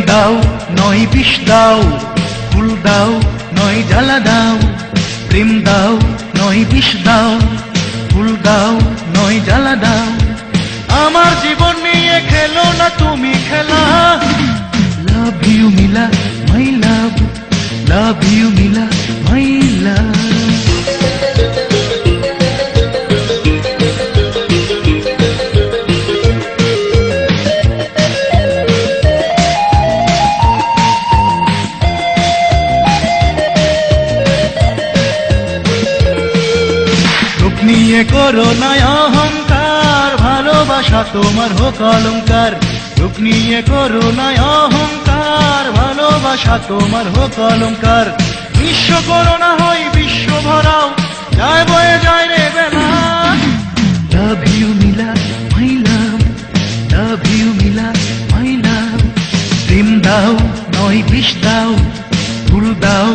দাও, নয় বিষ দাও, ফুল দাও, নয় জ্বালা দাও, প্রেম দাও, নয় বিষ দাও, ফুল দাও, নয় জ্বালা দাও। আমার জীবন নিয়ে খেলো না, তুমি খেলা। নিয়ে করো না অহংকার, ভালোবাসা তোমার হোক অলঙ্কার রূপ নিয়ে করো না অহংকার, ভালোবাসা তোমার হোক অলঙ্কার বিশ্ব করো না হয়, বিশ্ব ভরাও, যায় বয়ে যায় রে বেলা। লাভ ইউ মিলা মাই লাভ লাভ মিলা মাই প্রেম দাও, নয় বিষ দাও ফুল দাও।